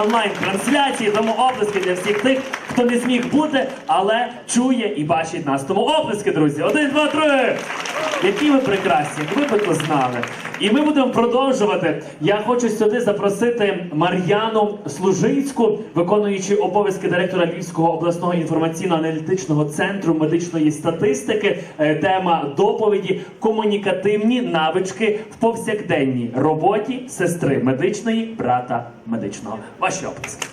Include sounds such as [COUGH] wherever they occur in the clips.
онлайн-трансляції. Тому оплески для всіх тих, хто не зміг бути, але чує і бачить нас. Тому оплески, друзі. Один, два, три. Які ви прекрасні, ви би то знали. І ми будемо продовжувати. Я хочу сюди запросити Мар'яну Служинську, виконуючи обов'язки директора Львівського обласного інформаційно-аналітичного центру медичної статистики. Е, Тема доповіді комунікативні навички в повсякденній роботі сестри медичної, брата медичного. Ваші оплески.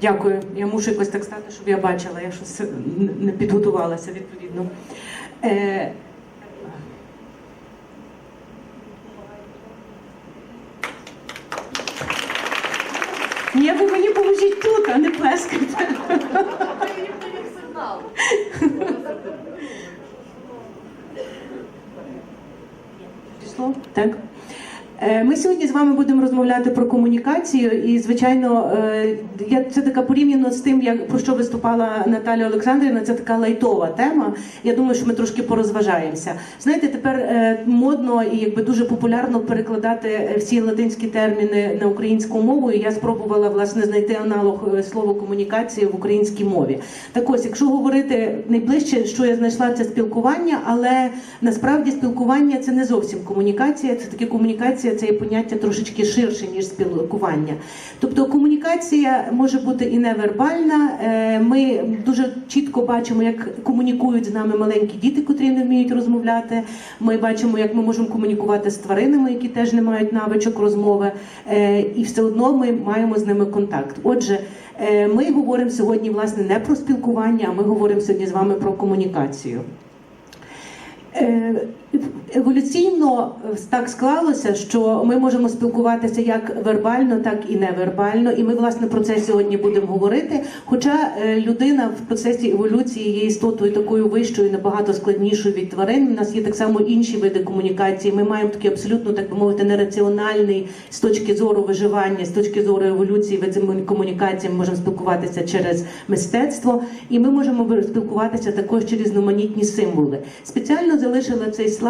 Дякую. Я мушу якось так стати, щоб я бачила. Я щось не підготувалася відповідно. Е, Ні, ви мені поможіть тут, а не плескайте. Пішло? Так. Е, Ми сьогодні з вами будемо розмовляти про комунікацію, і звичайно, е, я це така порівняно з тим, як про що виступала Наталя Олександрівна. Це така лайтова тема. Я думаю, що ми трошки порозважаємося. Знаєте, тепер е, модно і якби дуже популярно перекладати всі латинські терміни на українську мову. І я спробувала власне знайти аналог слова комунікації в українській мові. Так ось, якщо говорити найближче, що я знайшла, це спілкування, але насправді спілкування це не зовсім комунікація, це таке комунікація, це є поняття трошечки ширше, ніж спілкування. Тобто комунікація може бути і невербальна. Е, Ми дуже чітко бачимо, як комунікують з нами маленькі діти, котрі не вміють розмовляти. Ми бачимо, як ми можемо комунікувати з тваринами, які теж не мають навичок розмови, Е, і все одно ми маємо з ними контакт. Отже, е, ми говоримо сьогодні власне не про спілкування, а ми говоримо сьогодні з вами про комунікацію. Еволюційно е, так склалося, що ми можемо спілкуватися як вербально, так і невербально. І ми власне про це сьогодні будемо говорити. Хоча е, людина в процесі еволюції є істотою такою вищою, набагато складнішою від тварин. У нас є так само інші види комунікації. Ми маємо такий абсолютно, так би мовити, нераціональний з точки зору виживання, з точки зору еволюції вид комунікації. Ми можемо спілкуватися через мистецтво, і ми можемо спілкуватися також через різноманітні символи. Спеціально залишила цей слайд,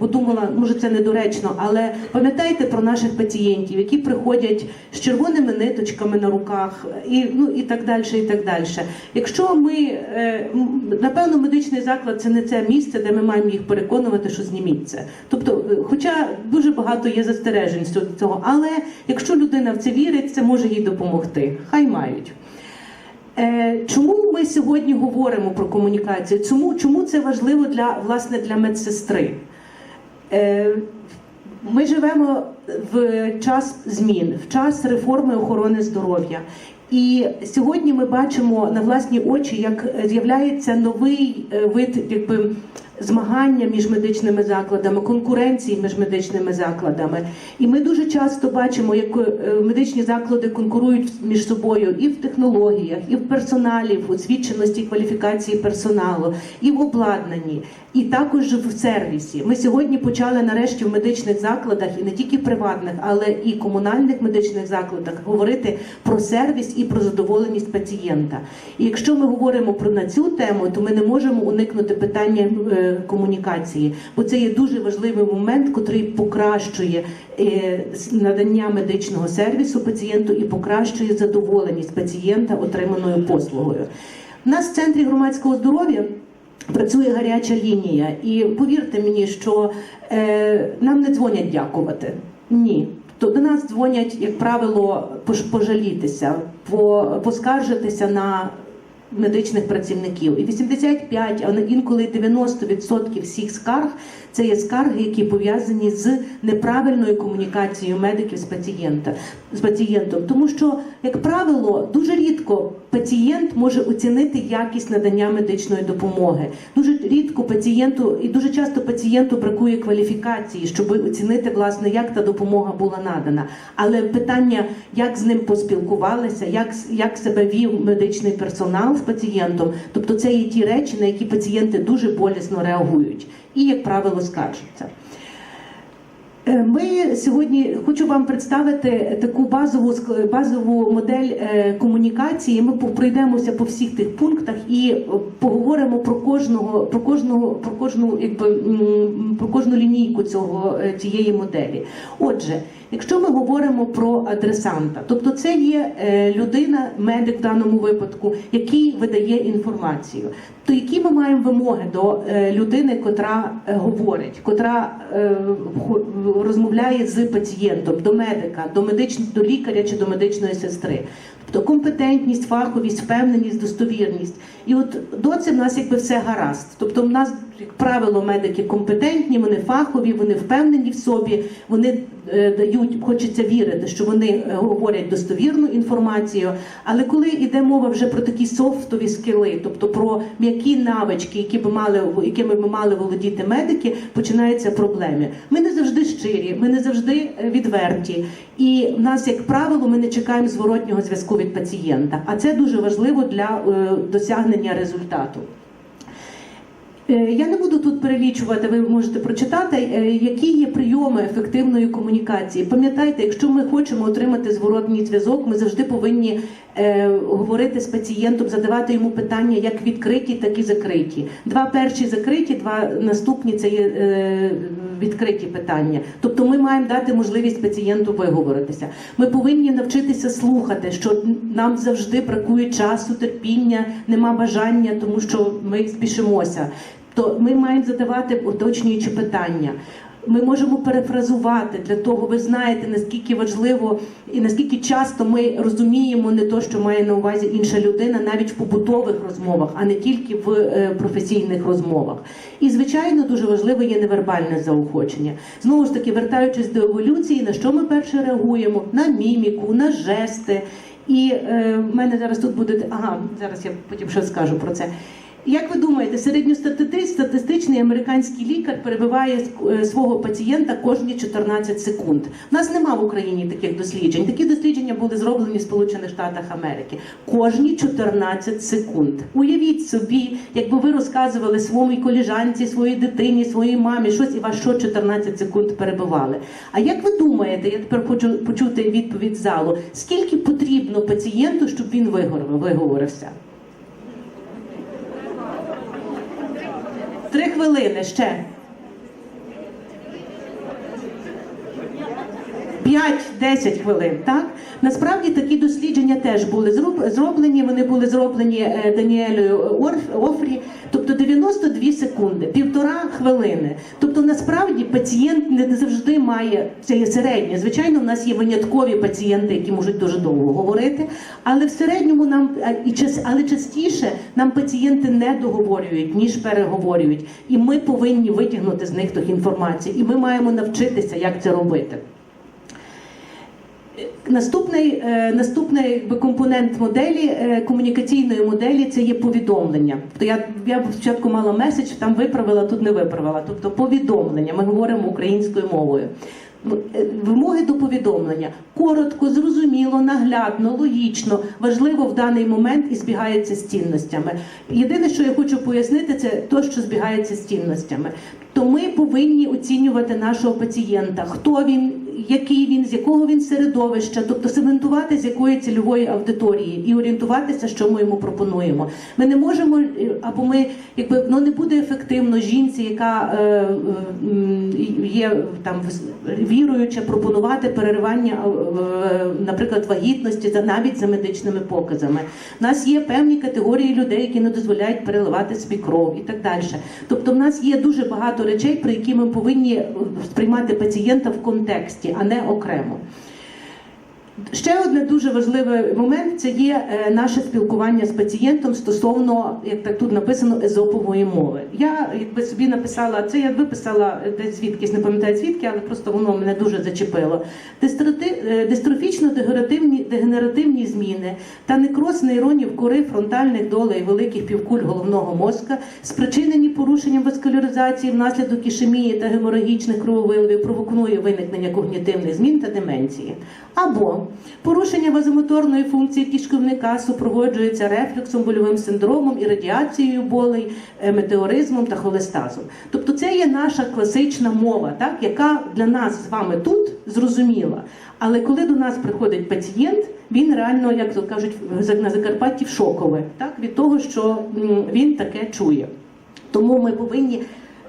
бо думала, може це недоречно, але пам'ятайте про наших пацієнтів, які приходять з червоними ниточками на руках, і ну і так далі. І так далі. Якщо ми е, напевно, медичний заклад це не це місце, де ми маємо їх переконувати, що зніміть це. Тобто, е, хоча дуже багато є застережень цього, але якщо людина в це вірить, це може їй допомогти. Хай мають. Е, Чому ми сьогодні говоримо про комунікацію? Чому, чому це важливо для власне для медсестри? Е, Ми живемо в час змін, в час реформи охорони здоров'я. І сьогодні ми бачимо на власні очі, як з'являється новий е, вид якби, змагання між медичними закладами, конкуренції між медичними закладами. І ми дуже часто бачимо, як е, медичні заклади конкурують між собою і в технологіях, і в персоналі, в освіченості кваліфікації персоналу, і в обладнанні, і також в сервісі. Ми сьогодні почали нарешті в медичних закладах, і не тільки приватних, але і комунальних медичних закладах говорити про сервіс і про задоволеність пацієнта. І якщо ми говоримо про на цю тему, то ми не можемо уникнути питання е, комунікації, бо це є дуже важливий момент, котрий покращує е, надання медичного сервісу пацієнту і покращує задоволеність пацієнта отриманою послугою. У нас в центрі громадського здоров'я. Працює гаряча лінія, і повірте мені, що е, нам не дзвонять дякувати. Ні. То до нас дзвонять, як правило, пожалітися, поскаржитися на медичних працівників. І 85, а інколи 90% всіх скарг це є скарги, які пов'язані з неправильною комунікацією медиків з пацієнта з пацієнтом. Тому що, як правило, дуже рідко пацієнт може оцінити якість надання медичної допомоги. Дуже рідко пацієнту і дуже часто пацієнту бракує кваліфікації, щоб оцінити власне, як та допомога була надана. Але питання, як з ним поспілкувалися, як, як себе вів медичний персонал з пацієнтом, тобто це є ті речі, на які пацієнти дуже болісно реагують і, як правило, скаржаться. Е, Ми сьогодні хочу вам представити таку базову базову модель е, комунікації. Ми пройдемося по всіх тих пунктах і е, поговоримо про кожного, про кожного, про кожну, якби про кожну лінійку цього е, цієї моделі. Отже, якщо ми говоримо про адресанта, тобто це є е, людина, медик в даному випадку, який видає інформацію, то які ми маємо вимоги до е, людини, котра е, говорить, котра е, розмовляє з пацієнтом, до медика, до медичного до лікаря чи до медичної сестри. Тобто компетентність, фаховість, впевненість, достовірність. І от до це в нас якби все гаразд. Тобто, в нас, як правило, медики компетентні, вони фахові, вони впевнені в собі, вони е, дають, хочеться вірити, що вони е, говорять достовірну інформацію. Але коли йде мова вже про такі софтові скіли, тобто про м'які навички, які би мали якими би мали володіти медики, починаються проблеми. Ми не завжди щирі, ми не завжди е, відверті. І в нас, як правило, ми не чекаємо зворотнього зв'язку від пацієнта. А це дуже важливо для е, досягнення результату. Е, Я не буду тут перелічувати, ви можете прочитати, е, які є прийоми ефективної комунікації. Пам'ятайте, якщо ми хочемо отримати зворотній зв'язок, ми завжди повинні е, говорити з пацієнтом, задавати йому питання як відкриті, так і закриті. Два перші закриті, два наступні це є е, відкриті питання. Тобто ми маємо дати можливість пацієнту виговоритися. Ми повинні навчитися слухати, що нам завжди бракує часу, терпіння, нема бажання, тому що ми спішимося. То ми маємо задавати уточнюючі питання. Ми можемо перефразувати для того, ви знаєте, наскільки важливо і наскільки часто ми розуміємо не то, що має на увазі інша людина, навіть в побутових розмовах, а не тільки в е, професійних розмовах. І звичайно, дуже важливо є невербальне заохочення. Знову ж таки, вертаючись до еволюції, на що ми перше реагуємо? На міміку, на жести. І е, в мене зараз тут буде ага, зараз я потім ще скажу про це. Як ви думаєте, середньостатистичний американський лікар перебиває е, свого пацієнта кожні 14 секунд? У нас нема в Україні таких досліджень. Такі дослідження були зроблені в Сполучених Штатах Америки. Кожні 14 секунд. Уявіть собі, якби ви розказували своїй коліжанці, своїй дитині, своїй мамі щось, і вас що 14 секунд перебивали. А як ви думаєте, я тепер хочу почути відповідь залу, скільки потрібно пацієнту, щоб він виговорився? Три хвилини ще. П'ять-десять хвилин, так? Насправді такі дослідження теж були зроб- зроблені. Вони були зроблені е, Даніелею Орф- Офрі, тобто 92 секунди, півтора хвилини. Тобто, насправді пацієнт не завжди має це є середнє. Звичайно, в нас є виняткові пацієнти, які можуть дуже довго говорити, але в середньому нам і час, але частіше нам пацієнти не договорюють, ніж переговорюють. І ми повинні витягнути з них ту інформацію. І ми маємо навчитися, як це робити. Наступний, е, наступний компонент моделі е, комунікаційної моделі це є повідомлення. Тобто я, я спочатку мала меседж, там виправила, тут не виправила. Тобто повідомлення. Ми говоримо українською мовою. Е, Вимоги до повідомлення коротко, зрозуміло, наглядно, логічно, важливо в даний момент і збігається з цінностями. Єдине, що я хочу пояснити, це те, що збігається з цінностями. То ми повинні оцінювати нашого пацієнта, хто він, який він, з якого він середовища, тобто сегментувати з якої цільової аудиторії і орієнтуватися, що ми йому пропонуємо. Ми не можемо, е, або ми якби ну не буде ефективно жінці, яка е, е, є там віруюча, пропонувати переривання, е, наприклад, вагітності за навіть за медичними показами. У нас є певні категорії людей, які не дозволяють переливати собі кров і так далі. Тобто, в нас є дуже багато речей, про які ми повинні сприймати пацієнта в контексті, а не окремо. Ще один дуже важливий момент це є е, наше спілкування з пацієнтом стосовно, як так тут написано, езопової мови. Я якби собі написала це, я виписала десь звідкись, не пам'ятаю звідки, але просто воно мене дуже зачепило. Е, Дистрофічно-дегенеративні дегенеративні зміни та некроз нейронів кори фронтальних долей великих півкуль головного мозка, спричинені порушенням васкуляризації внаслідок ішемії та геморагічних крововиливів, провокує виникнення когнітивних змін та деменції. Або Порушення вазомоторної функції кишківника супроводжується рефлюксом, больовим синдромом і радіацією болей, е, метеоризмом та холестазом. Тобто це є наша класична мова, так, яка для нас з вами тут зрозуміла. Але коли до нас приходить пацієнт, він реально, як то кажуть, на Закарпатті в шокове, так, від того, що він таке чує. Тому ми повинні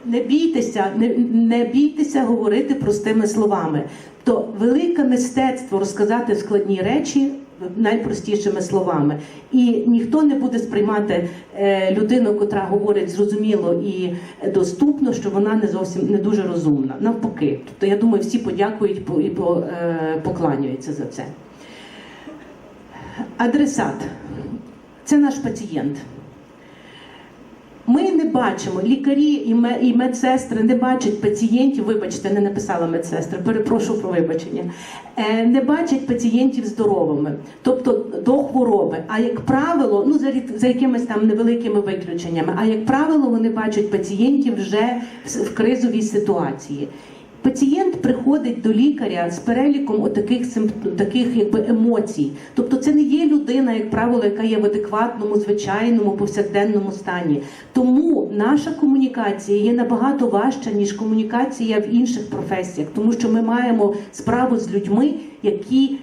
не бійтеся, не, не бійтеся говорити простими словами. То велике мистецтво розказати складні речі найпростішими словами. І ніхто не буде сприймати е, людину, котра говорить зрозуміло і доступно, що вона не зовсім не дуже розумна. Навпаки, тобто я думаю, всі подякують і е, покланяються за це. Адресат це наш пацієнт. Ми не бачимо, лікарі і і медсестри не бачать пацієнтів. Вибачте, не написала медсестри, перепрошу про вибачення. Е, Не бачать пацієнтів здоровими, тобто до хвороби. А як правило, ну за за якимись там невеликими виключеннями, а як правило, вони бачать пацієнтів вже в кризовій ситуації. Пацієнт приходить до лікаря з переліком отаких таких якби емоцій. Тобто це не є людина, як правило, яка є в адекватному, звичайному, повсякденному стані. Тому наша комунікація є набагато важча, ніж комунікація в інших професіях, тому що ми маємо справу з людьми, які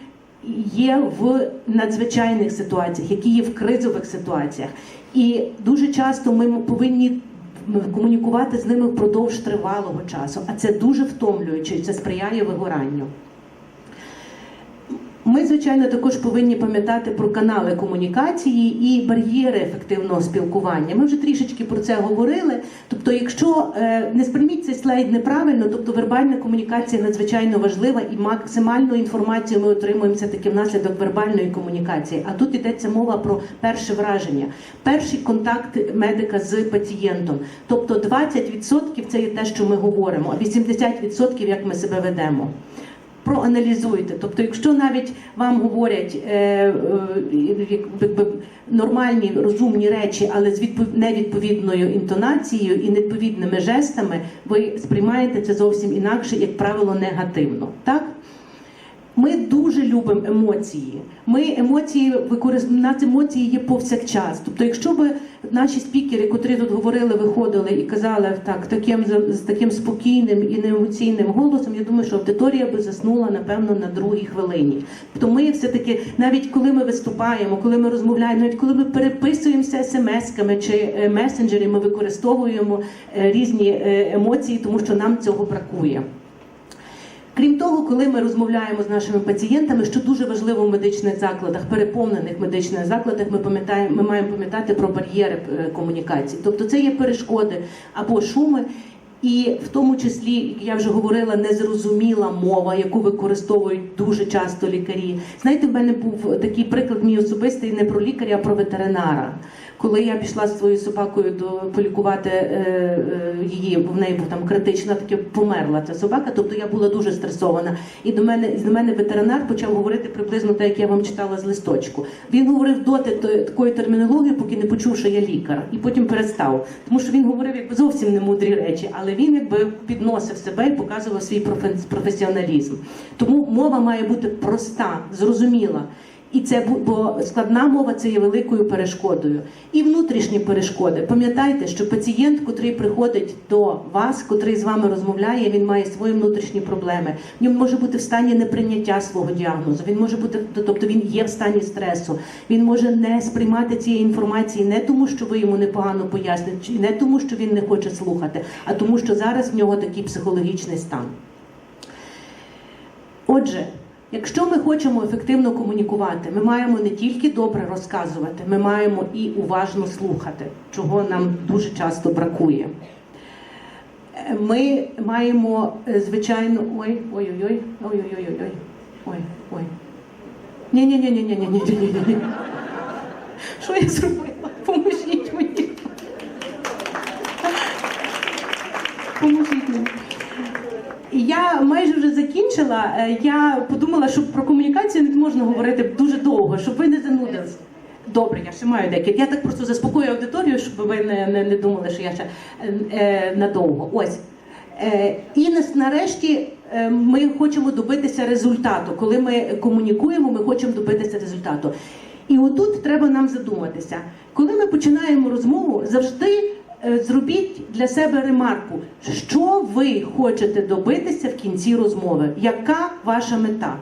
є в надзвичайних ситуаціях, які є в кризових ситуаціях. І дуже часто ми повинні комунікувати з ними впродовж тривалого часу, а це дуже втомлююче це сприяє вигоранню. Ми, звичайно, також повинні пам'ятати про канали комунікації і бар'єри ефективного спілкування. Ми вже трішечки про це говорили. Тобто, якщо е, не сприйміть цей слайд неправильно, тобто вербальна комунікація надзвичайно важлива і максимальну інформацію ми отримуємо все таки внаслідок вербальної комунікації. А тут йдеться мова про перше враження, перший контакт медика з пацієнтом. Тобто 20% це є те, що ми говоримо, а 80% як ми себе ведемо проаналізуйте. Тобто, якщо навіть вам говорять е, е, нормальні розумні речі, але з відпов- невідповідною інтонацією і невідповідними жестами, ви сприймаєте це зовсім інакше, як правило, негативно. Так? Ми дуже любимо емоції. Ми емоції використовуємо, нас емоції є повсякчас. Тобто, якщо б наші спікери, котрі тут говорили, виходили і казали так, таким з таким спокійним і неемоційним голосом, я думаю, що аудиторія би заснула напевно на другій хвилині. Тобто, ми все таки, навіть коли ми виступаємо, коли ми розмовляємо, навіть коли ми переписуємося смс-ками чи е, месенджері, ми використовуємо е, різні е, емоції, тому що нам цього бракує. Крім того, коли ми розмовляємо з нашими пацієнтами, що дуже важливо в медичних закладах, переповнених медичних закладах, ми пам'ятаємо, ми маємо пам'ятати про бар'єри е, комунікації. Тобто це є перешкоди або шуми. І в тому числі, як я вже говорила, незрозуміла мова, яку використовують дуже часто лікарі. Знаєте, в мене був такий приклад мій особистий не про лікаря, а про ветеринара. Коли я пішла з своєю собакою до полікувати е, е, її, бо в неї був там критична, таки померла ця собака. Тобто я була дуже стресована. І до мене до мене ветеринар почав говорити приблизно так, як я вам читала з листочку. Він говорив доти такої термінології, поки не почув, що я лікар, і потім перестав. Тому що він говорив якби зовсім не мудрі речі, але він якби підносив себе і показував свій професіоналізм. Тому мова має бути проста, зрозуміла. І це бо складна мова це є великою перешкодою. І внутрішні перешкоди. Пам'ятайте, що пацієнт, котрий приходить до вас, котрий з вами розмовляє, він має свої внутрішні проблеми. В ньому може бути в стані неприйняття свого діагнозу. Він може бути, тобто він є в стані стресу. Він може не сприймати цієї інформації не тому, що ви йому непогано поясните, не тому, що він не хоче слухати, а тому, що зараз в нього такий психологічний стан. Отже, Якщо ми хочемо ефективно комунікувати, ми маємо не тільки добре розказувати, ми маємо і уважно слухати, чого нам дуже часто бракує. Ми маємо, е, звичайно, ой, ой-ой-ой, ой-ой-ой, ой, ой. Ні-ні-ні-ні-ні-ні-ні-ні. Що я зробила? Майже вже закінчила. Е, Я подумала, що про комунікацію не можна говорити дуже довго, щоб ви не занудились. Добре, я ще маю декілька. Я так просто заспокою аудиторію, щоб ви не, не, не думали, що я ще е, е, надовго. Ось. Е, І нарешті е, ми хочемо добитися результату. Коли ми комунікуємо, ми хочемо добитися результату. І отут треба нам задуматися. Коли ми починаємо розмову, завжди зробіть для себе ремарку, що ви хочете добитися в кінці розмови, яка ваша мета.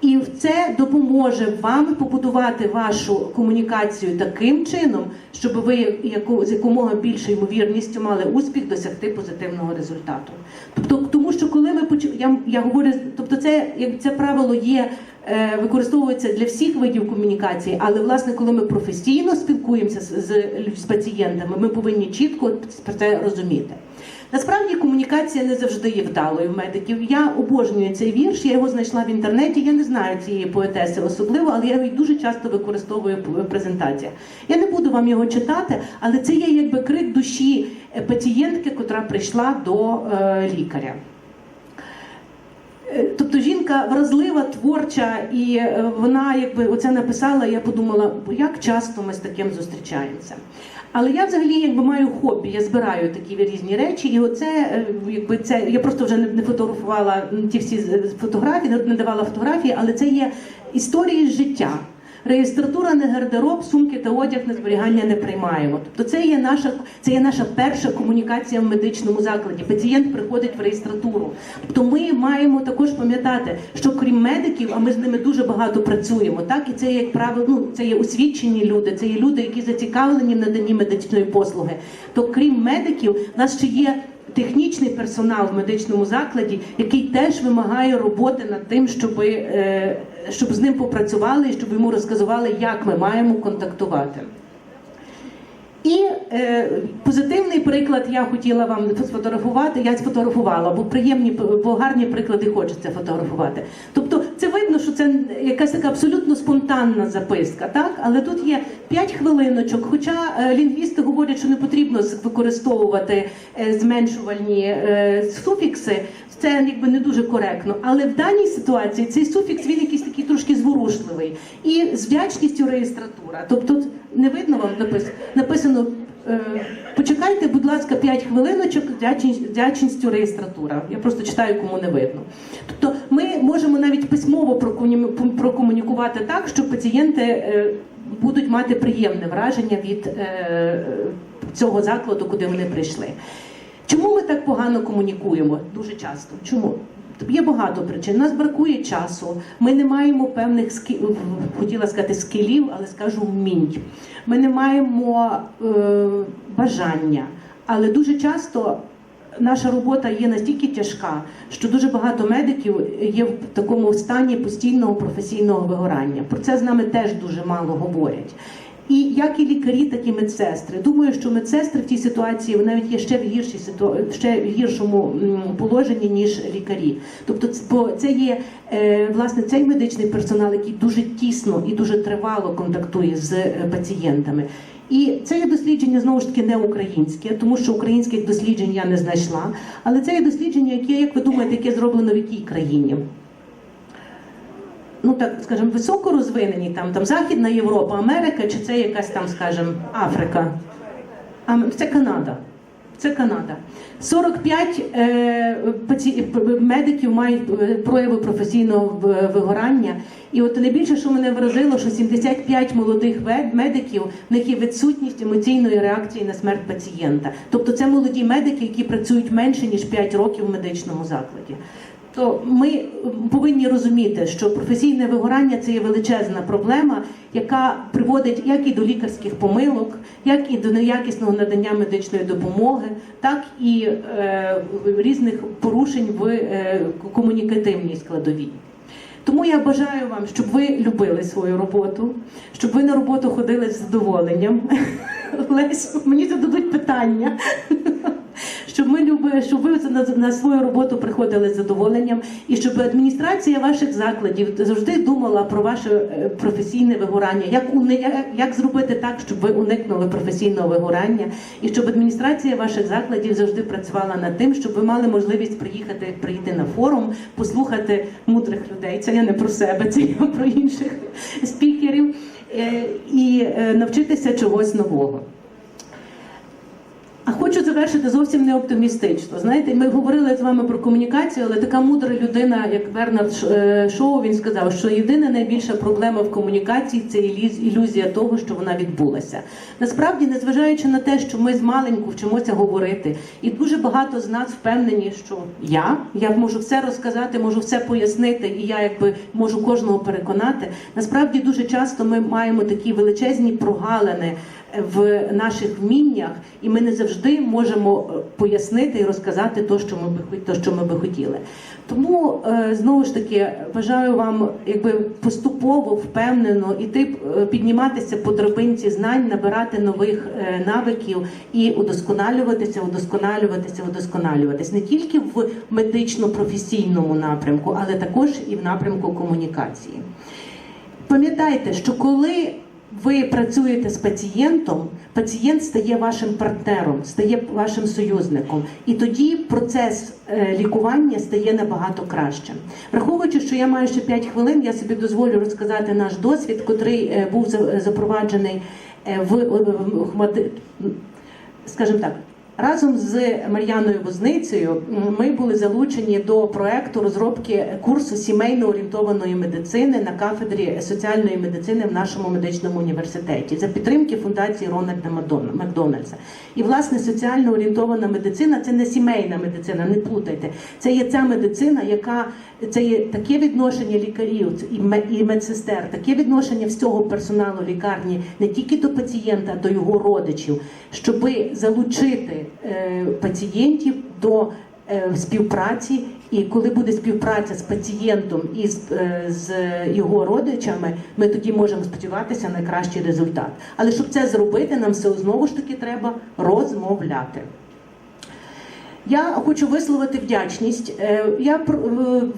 І це допоможе вам побудувати вашу комунікацію таким чином, щоб ви з якомога більшою ймовірністю мали успіх досягти позитивного результату. Тобто, тому що коли ви почу... я, я говорю, тобто це як це правило є. Е, Використовується для всіх видів комунікації, але власне, коли ми професійно спілкуємося з, з, з пацієнтами, ми повинні чітко це розуміти. Насправді комунікація не завжди є вдалою в медиків. Я обожнюю цей вірш, я його знайшла в інтернеті. Я не знаю цієї поетеси особливо, але я його дуже часто використовую в презентаціях. Я не буду вам його читати, але це є якби крик душі пацієнтки, котра прийшла до е, лікаря. Е, Тобто жінка вразлива, творча, і е, вона, якби оце написала, я подумала, як часто ми з таким зустрічаємося. Але я взагалі якби маю хобі, я збираю такі різні речі, і оце е, якби це я просто вже не, фотографувала ті всі фотографії, не, давала фотографії, але це є історії життя. Реєстратура не гардероб, сумки та одяг на зберігання не приймаємо. Тобто це є наша це є наша перша комунікація в медичному закладі. Пацієнт приходить в реєстратуру. Тобто ми маємо також пам'ятати, що крім медиків, а ми з ними дуже багато працюємо. Так і це як правило, ну це є освічені люди, це є люди, які зацікавлені в наданні медичної послуги. То крім медиків, в нас ще є. Технічний персонал в медичному закладі, який теж вимагає роботи над тим, щоб, е, щоб з ним попрацювали і щоб йому розказували, як ми маємо контактувати. І е, позитивний приклад я хотіла вам сфотографувати. Я сфотографувала, бо приємні, бо гарні приклади хочеться фотографувати. Тобто, це якась така абсолютно спонтанна записка, так? Але тут є 5 хвилиночок. Хоча е, лінгвісти говорять, що не потрібно використовувати е, зменшувальні е, суфікси. Це якби не дуже коректно. Але в даній ситуації цей суфікс він якийсь такий трошки зворушливий. І з вдячністю реєстратура. Тобто не видно вам написано, написано почекайте, будь ласка, 5 хвилиночок з вдячністю реєстратура. Я просто читаю, кому не видно. Тобто ми можемо навіть письмово прокомуні- прокомунікувати так, що пацієнти е, будуть мати приємне враження від е, цього закладу, куди вони прийшли. Чому ми так погано комунікуємо дуже часто? Чому? Є багато причин. Нас бракує часу. Ми не маємо певних ски... хотіла сказати скілів, але скажу вмінь. Ми не маємо е... бажання. Але дуже часто наша робота є настільки тяжка, що дуже багато медиків є в такому стані постійного професійного вигорання. Про це з нами теж дуже мало говорять. І як і лікарі, так і медсестри. Думаю, що медсестри в цій ситуації навіть є ще в гіршій ще в гіршому положенні ніж лікарі. Тобто, бо це є е, власне цей медичний персонал, який дуже тісно і дуже тривало контактує з е, пацієнтами. І це є дослідження знову ж таки не українське, тому що українських досліджень я не знайшла. Але це є дослідження, яке, як ви думаєте, яке зроблено в якій країні? ну так скажімо, високо розвинені, там, там Західна Європа, Америка, чи це якась там, скажімо, Африка? А, це Канада. Це Канада. 45 е, медиків мають е, прояви професійного вигорання. І от найбільше, що мене вразило, що 75 молодих медиків в них є відсутність емоційної реакції на смерть пацієнта. Тобто це молоді медики, які працюють менше ніж 5 років в медичному закладі. То ми повинні розуміти, що професійне вигорання це є величезна проблема, яка приводить як і до лікарських помилок, як і до неякісного надання медичної допомоги, так і е, різних порушень в е, комунікативній складовій. Тому я бажаю вам, щоб ви любили свою роботу, щоб ви на роботу ходили з задоволенням. [LAUGHS] Лесь, мені зададуть питання. Щоб ми люби, щоб ви на, на свою роботу приходили з задоволенням, і щоб адміністрація ваших закладів завжди думала про ваше е, професійне вигорання, як уни, як зробити так, щоб ви уникнули професійного вигорання, і щоб адміністрація ваших закладів завжди працювала над тим, щоб ви мали можливість приїхати прийти на форум, послухати мудрих людей. Це я не про себе, це я про інших спікерів, е, і е, навчитися чогось нового. Хочу завершити зовсім не оптимістично. Знаєте, ми говорили з вами про комунікацію, але така мудра людина, як Бернард е, Шоу, він сказав, що єдина найбільша проблема в комунікації це ілюзія того, що вона відбулася. Насправді, незважаючи на те, що ми з маленьку вчимося говорити, і дуже багато з нас впевнені, що я, я можу все розказати, можу все пояснити, і я якби можу кожного переконати. Насправді дуже часто ми маємо такі величезні прогалини в наших вміннях, і ми не завжди можемо е, пояснити і розказати те, що ми би то, що ми би хотіли. Тому е, знову ж таки бажаю вам якби поступово впевнено іти е, підніматися по драбинці знань, набирати нових навиків і удосконалюватися, удосконалюватися, удосконалюватися не тільки в медично-професійному напрямку, але також і в напрямку комунікації. Пам'ятайте, що коли ви працюєте з пацієнтом, пацієнт стає вашим партнером, стає вашим союзником, і тоді процес е, лікування стає набагато краще. Враховуючи, що я маю ще 5 хвилин, я собі дозволю розказати наш досвід, котрий е, був за- запроваджений е, в скажімо так. Разом з Мар'яною Возницею ми були залучені до проекту розробки курсу сімейно орієнтованої медицини на кафедрі соціальної медицини в нашому медичному університеті за підтримки фундації Рональда Макдональдса. І власне соціально орієнтована медицина це не сімейна медицина, не плутайте. Це є ця медицина, яка це є таке відношення лікарів і ме- і медсестер, таке відношення всього персоналу лікарні не тільки до пацієнта, а до його родичів, щоби залучити пацієнтів до е, співпраці. І коли буде співпраця з пацієнтом і з, е, з його родичами, ми тоді можемо сподіватися на кращий результат. Але щоб це зробити, нам все знову ж таки треба розмовляти. Я хочу висловити вдячність. Е, Я е,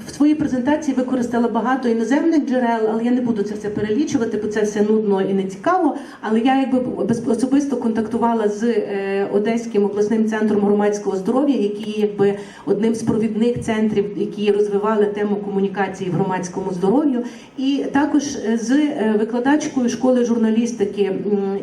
в своїй презентації використала багато іноземних джерел, але я не буду це все перелічувати, бо це все нудно і не цікаво. Але я якби особисто контактувала з е, Одеським обласним центром громадського здоров'я, який якби одним з провідних центрів, які розвивали тему комунікації в громадському здоров'ю, і також з викладачкою школи журналістики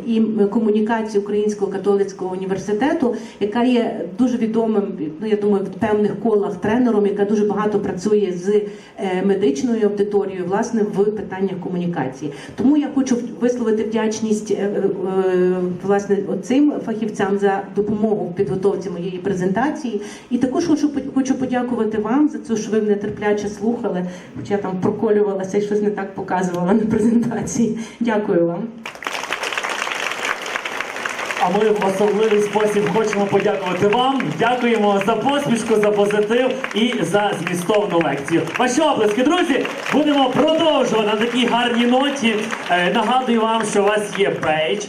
і комунікації Українського католицького університету, яка є дуже відомим, ну я думаю, в певних колах тренером, яка дуже багато працює з е, медичною аудиторією, власне, в питаннях комунікації. Тому я хочу висловити вдячність е, е, власне цим фахівцям за допомогу в підготовці моєї презентації. І також хочу хочу подякувати вам за це, що ви мене терпляче слухали, хоча я там проколювалася і щось не так показувала на презентації. Дякую вам. А ми в особливий спосіб хочемо подякувати вам. Дякуємо за посмішку, за позитив і за змістовну лекцію. Ваші облески, друзі! Будемо продовжувати на такій гарній ноті. Е, Нагадую вам, що у вас є бейдж.